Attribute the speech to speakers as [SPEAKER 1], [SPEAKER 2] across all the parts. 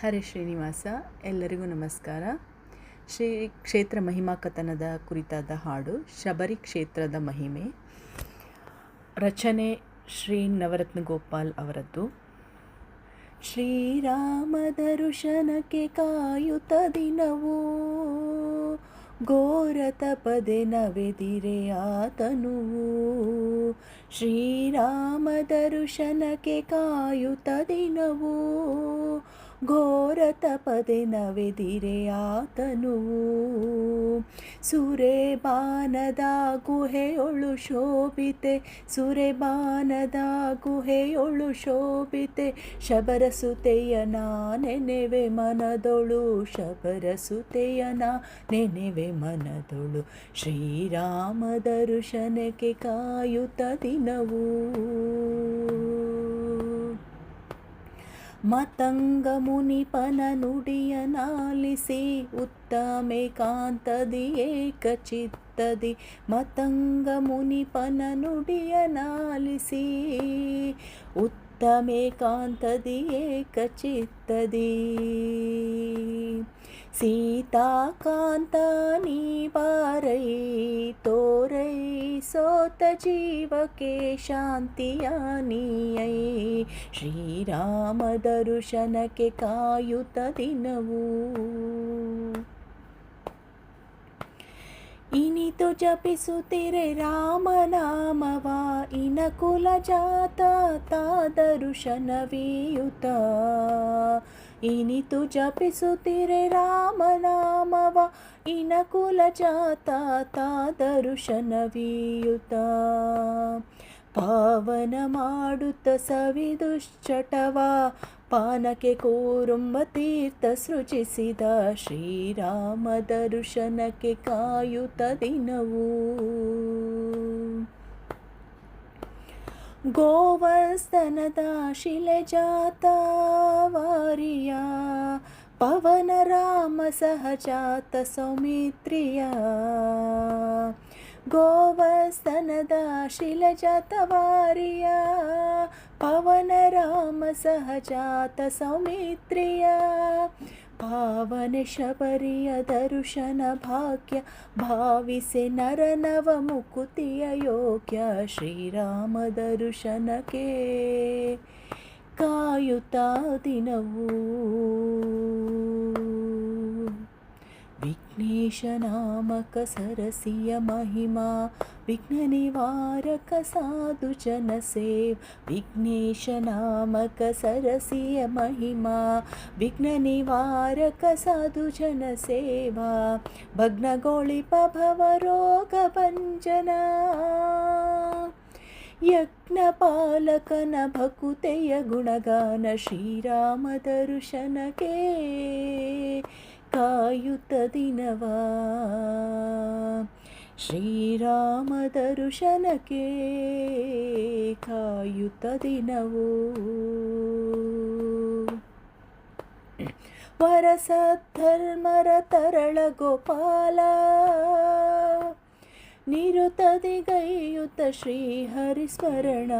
[SPEAKER 1] ಹರೇ ಶ್ರೀನಿವಾಸ, ಎಲ್ಲರಿಗೂ ನಮಸ್ಕಾರ. ಶ್ರೀ ಕ್ಷೇತ್ರ ಮಹಿಮಾ ಕಥನದ ಕುರಿತಾದ ಹಾಡು, ಶಬರಿ ಕ್ಷೇತ್ರದ ಮಹಿಮೆ. ರಚನೆ ಶ್ರೀ ನವರತ್ನ ಗೋಪಾಲ್ ಅವರದ್ದು. ಶ್ರೀರಾಮ ದರ್ಶನಕ್ಕೆ ಕಾಯುತ ದಿನವೂ, ಘೋರ ತಪದೆ ನವೆದಿರೆ ಆತನು. ಶ್ರೀರಾಮ ದರ್ಶನಕ್ಕೆ ಕಾಯುತ ದಿನವೂ ಘೋರ ತಪದೆ ನವೆದಿರೆ ಆತನು. ಸುರೇಬಾನದ ಗುಹೆಯೊಳು ಶೋಭಿತೆ, ಸುರೇಬಾನದ ಗುಹೆಯೊಳು ಶೋಭಿತೆ, ಶಬರಸುತೆಯ ನೆನೆವೆ ಮನದೊಳು ಶಬರಸುತೆಯನ ನೆನೆವೆ ಮನದೊಳು. ಶ್ರೀರಾಮ ದರ್ಶನಕ್ಕೆ ಕಾಯುತ ದಿನವೂ. ಮತಂಗ ಮುನಿಪನ ನುಡಿಯ ನಾಲಿಸಿ ಉತ್ತಮೇಕಾಂತದಿ ಏಕಚಿತ್ತದಿ ಮತಂಗ ಮುನಿಪನ ನುಡಿಯ ನಾಲಿಸಿ ಉತ್ತಮೇಕಾಂತದಿ ಏಕಚಿತ್ತದಿ ಸೀತಾಕಾಂತ ನೀ ಬಾರೈ ತೋರೈ ಸೋತ ಜೀವಕ್ಕೆ ಶಾಂತಿಯ ನೀಯೈ. ಶ್ರೀರಾಮ ದರುಶನಕ್ಕೆ ಕಾಯುತ್ತ ದಿನವೂ. ಇನಿತು ಜಪಿಸುತ್ತಿರೆ ರಾಮನಾಮವ ಇನಕುಲ ಜಾತ ತಾದರುಶನವೀಯುತ ಇನಿತು ಜಪಿಸುತ್ತಿರೆ ರಾಮನಾಮವ ಇನಕುಲ ಜಾತ ತಾದರುಶನವೀಯುತ ಪಾವನ ಮಾಡುತ್ತ ಸವಿ ದುಶ್ಚಟವ, ಪಾನಕ್ಕೆ ಕೋರುಂಬ ತೀರ್ಥ ಸೃಜಿಸಿದ ಶ್ರೀರಾಮ ದರ್ಶನಕ್ಕೆ ಕಾಯುತ್ತ ದಿನವೂ. ಗೋವಸ್ತನದ ಶಿಲೆ ಜಾತ ವಾರಿಯ ಪವನ ರಾಮ ಸಹಜಾತ ಸೌಮಿತ್ರಿಯ. ಗೋವರ್ಧನದ ಶಿಲಜಾತವಾರಿಯ ಪವನ ರಾಮ ಸಹಜಾತ ಸೌಮಿತ್ರಿಯ ಪಾವನ ಶಬರಿಯ ದರ್ಶನ ಭಾಗ್ಯ ಭಾವಿಸೆ ನರನವ ಮುಕುತಿಯ ಯೋಗ್ಯ ಶ್ರೀರಾಮ ದರ್ಶನಕ್ಕೆ ಕಾಯುತ್ತ ದಿನವೂ विघ्नेश नामक सरसिय महिमा विघ्ननिवारक साधुजनसेव विघ्नेश नामक सरसिय महिमा विघ्ननिवारक साधुजनसेवा भग्नगोलिपभवरोगभञ्जना यज्ञपालकन भकुतेयगुणगान श्रीरामदरुशन के ಕಾಯುತ್ತ ದಿನವಾ? ಶ್ರೀರಾಮ ದರ್ಶನಕ್ಕೆ ಕಾಯುತ್ತ ದಿನವೂ? ವರಸದ್ಧರ್ಮರ ತರಳ ಗೋಪಾಲ ನಿರುತದಿ ಗೈಯುತ ಶ್ರೀಹರಿಸ್ಮರಣ.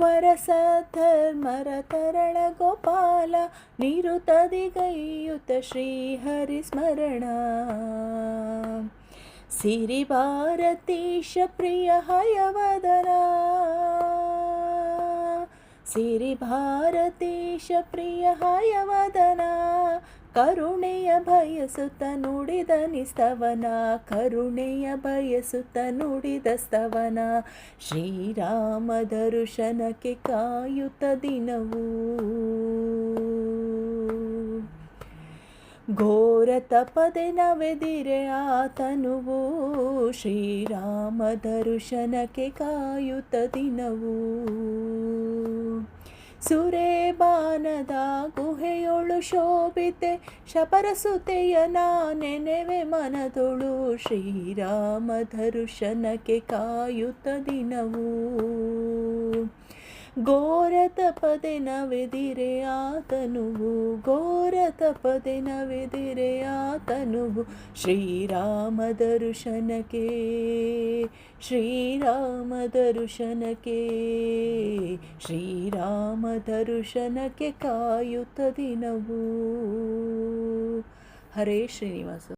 [SPEAKER 1] ವರಸಧರ್ಮರ ತರಳ ಗೋಪಾಲ ನಿರುತದಿ ಗೈಯುತ ಶ್ರೀಹರಿಸ್ಮರಣ ಸಿರಿ ಭಾರತೀಶ ಪ್ರಿಯ ಹಯವದನ. ಸಿರಿ ಭಾರತೀಶ ಪ್ರಿಯ ಹಯವದನ. ಕರುಣೆಯ ಬಯಸುತ್ತ ನುಡಿದ ನಿಸ್ತವನ, ಕರುಣೆಯ ಬಯಸುತ್ತ ನುಡಿದ ಸ್ತವನ. ಶ್ರೀರಾಮ ದರುಶನಕ್ಕೆ ಕಾಯುತ್ತ ದಿನವೂ. ಘೋರ ತಪದೆ ನವೆದಿರೆ ಆತನುವು. ಶ್ರೀರಾಮ ದರುಶನಕ್ಕೆ ಕಾಯುತ್ತ ದಿನವೂ. ಸುರೇಬಾನದ ಗುಹೆಯೊಳು ಶೋಭಿತೆ ಶಪರಸುತೆಯ ನೆನೆವೆ ಮನದೊಳು ಶ್ರೀರಾಮ ದರ್ಶನಕ್ಕೆ ಕಾಯುತ್ತ ದಿನವೂ. ಘೋರ ತಪದೆ ನವೆದಿರೆ ಆತನುವು ಘೋರ ತಪದೆ ನವೆದಿರೆ ಆತನುವು. ಶ್ರೀರಾಮ ದರುಶನಕ್ಕೆ ಶ್ರೀರಾಮ ದರುಶನಕ್ಕೆ ಶ್ರೀರಾಮ ದರುಶನಕ್ಕೆ ಕಾಯುತ್ತ ದಿನವು. ಹರೇ ಶ್ರೀನಿವಾಸ.